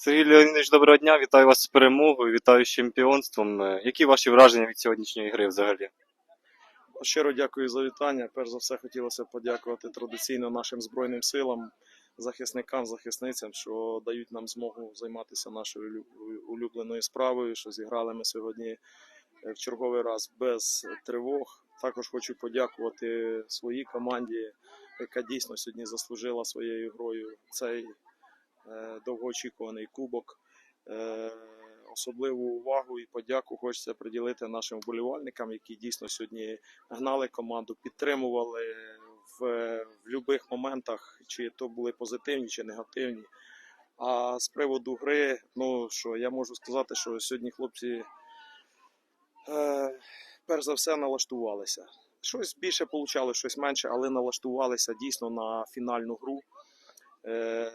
Сергій Леонідович, доброго дня, вітаю вас з перемогою, вітаю з чемпіонством. Е, Які ваші враження від сьогоднішньої гри взагалі? Щиро дякую за вітання. Перш за все, хотілося подякувати традиційно нашим збройним силам, захисникам, захисницям, що дають нам змогу займатися нашою улю- улюбленою справою. Що зіграли ми сьогодні е, в черговий раз без тривог. Також хочу подякувати своїй команді, яка дійсно сьогодні заслужила своєю грою цей довгоочікуваний кубок. Е, Особливу увагу і подяку хочеться приділити нашим вболівальникам, які дійсно сьогодні гнали команду, підтримували в, в будь-яких моментах, чи то були позитивні, чи негативні. А з приводу гри, ну що я можу сказати, що сьогодні хлопці е, перш за все налаштувалися. Щось більше получали, щось менше, але налаштувалися дійсно на фінальну гру. Е,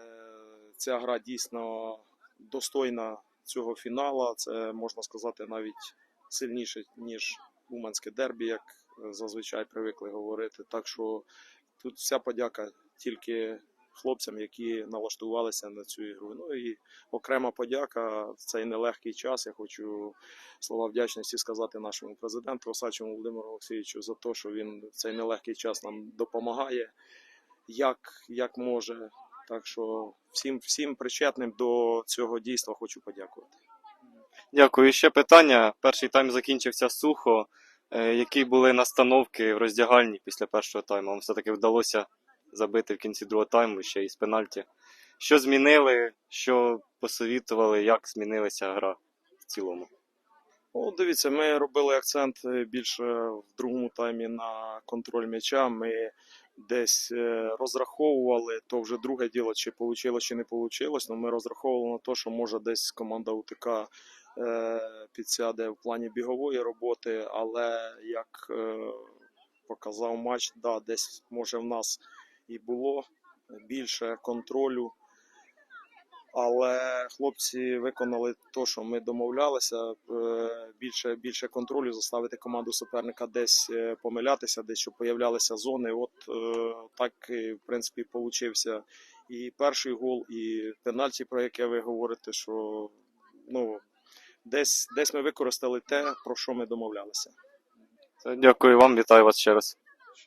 ця гра дійсно достойна цього фіналу. Це можна сказати навіть сильніше, ніж Уманське дербі, як е, зазвичай привикли говорити. Так що тут вся подяка тільки хлопцям, які налаштувалися на цю ігру. Ну і окрема подяка в цей нелегкий час. Я хочу слова вдячності сказати нашому президенту Осадчому Володимиру Олексійовичу за те, що він в цей нелегкий час нам допомагає, як, як може. Так що всім, всім причетним до цього дійства хочу подякувати. Дякую. Ще питання. Перший тайм закінчився сухо. Е, Які були настановки в роздягальні після першого тайму? Вам все-таки вдалося забити в кінці другого тайму ще й з пенальті. Що змінили, що посовітували, як змінилася гра в цілому? Ну, дивіться, ми робили акцент е, більше в другому таймі на контроль м'яча. Ми десь е, розраховували, то вже друге діло, чи вийшло, чи не вийшло. Ну, ми розраховували на те, що може десь команда УТК е, підсяде в плані бігової роботи, але як показав матч, да, десь може в нас і було більше контролю. Але хлопці виконали те, що ми домовлялися. е, Більше, більше контролю, заставити команду суперника десь е, помилятися, десь щоб появлялися зони. От е, так, в принципі, получився і перший гол, і пенальті, про яке ви говорите, що ну, десь, десь ми використали те, про що ми домовлялися. Дякую вам, вітаю вас ще раз.